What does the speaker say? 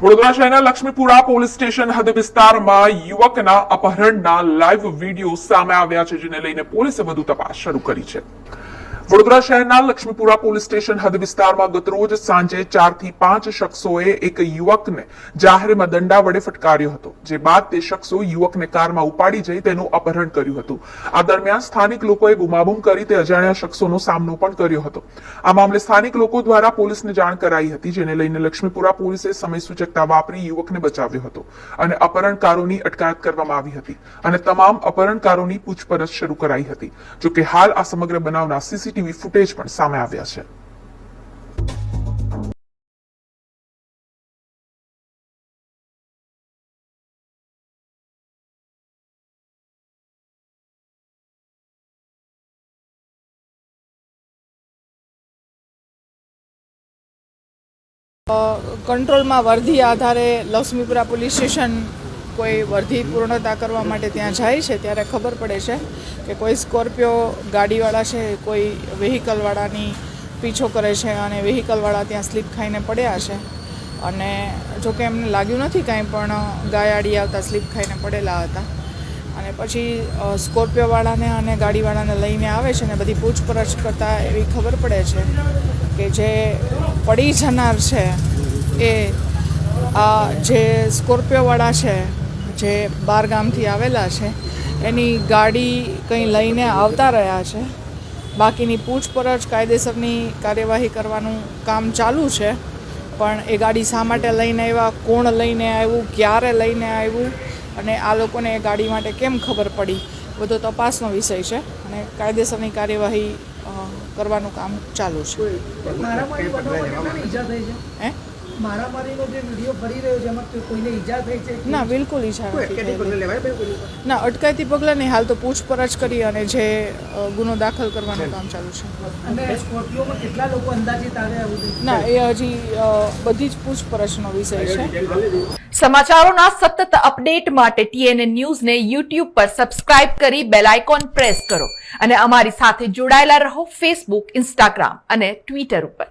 વડોદરા શહેરના Laxmipura police station હદ વિસ્તારમાં યુવકના અપહરણના લાઈવ વીડિયો સામે આવ્યા છે, જેને લઈને પોલીસે વધુ તપાસ શરૂ કરી છે. વડોદરા શહેરના લક્ષ્મીપુરા પોલીસ સ્ટેશન હદ વિસ્તારમાં ગતરોજ સાંજે ચારથી પાંચ શખ્સોએ એક યુવકને જાહેરમાં દંડા વડે ફટકાર્યો હતો. જે બાદ તે શખ્સો યુવકને કારમાં ઉપાડી જઈ તેનું અપહરણ કર્યું હતું. આ દરમિયાન સ્થાનિક લોકોએ બુમાબુમ કરી તે અજાણ્યા શખ્સોનો સામનો પણ કર્યો હતો. આ મામલે સ્થાનિક લોકો દ્વારા પોલીસને જાણ કરાઈ હતી, જેને લઈને લક્ષ્મીપુરા પોલીસે સમય સૂચકતા વાપરી યુવકને બચાવ્યો હતો અને અપહરણકારોની અટકાયત કરવામાં આવી હતી અને તમામ અપહરણકારોની પૂછપરછ શરૂ કરાઈ હતી. જોકે હાલ આ સમગ્ર બનાવના સીસીટીવી ફૂટેજ પણ સામે આવ્યા છે. કંટ્રોલમાં વર્ધી આધારે લક્ષ્મીપુરા પોલીસ સ્ટેશન કોઈ વર્ધી પૂર્ણતા કરવા માટે ત્યાં જાય છે, ત્યારે ખબર પડે છે કે કોઈ સ્કોર્પિયો ગાડીવાળા છે, કોઈ વ્હીકલવાળાની પીછો કરે છે અને વ્હીકલવાળા ત્યાં સ્લીપ ખાઈને પડ્યા છે. અને જોકે એમને લાગ્યું નથી કાંઈ પણ ગાયાડી આવતા, સ્લીપ ખાઈને પડેલા હતા. અને પછી સ્કોર્પિયોવાળાને અને ગાડીવાળાને લઈને આવે છે ને બધી પૂછપરછ કરતાં એવી ખબર પડે છે કે જે પડી જનાર છે એ, આ જે સ્કોર્પિયોવાળા છે જે ગામથી આવેલા છે એની ગાડી કંઈ લઈને આવતા રહ્યા છે. બાકીની પૂછપરછ કાયદેસરની કાર્યવાહી કરવાનું કામ ચાલુ છે પણ એ ગાડી શા માટે લઈને આવ્યા કોણ લઈને આવ્યું ક્યારે લઈને આવ્યું અને આ લોકોને એ ગાડી માટે કેમ ખબર પડી બધો તપાસનો વિષય છે અને કાયદેસરની કાર્યવાહી કરવાનું કામ ચાલુ છે. મારામારી બનાવમાં કેટલાને ઈજા થઈ છે હે મારામારીનો જે વીડિયો ફરી રહ્યો છે એમાં કોઈને ઈજા થઈ છે ના બિલકુલ ઈજા નથી? ના અટકાયતી પગલાં નહીં હાલ તો પૂછપરછ કરી અને જે ગુનો દાખલ કરવાનું કામ ચાલુ છે. અને સ્કોર્પિયોમાં કેટલા લોકો અંદાજિત આવે આવું ના એ હજી બધી જ પૂછપરછનો વિષય છે. સમાચારોના સતત અપડેટ માટે ટીએનએ ન્યૂઝને યુટ્યુબ પર સબસ્ક્રાઇબ કરી બેલ આઇકોન પ્રેસ કરો અને અમારી સાથે જોડાયેલા રહો ફેસબુક ઇન્સ્ટાગ્રામ અને ટ્વિટર ઉપર.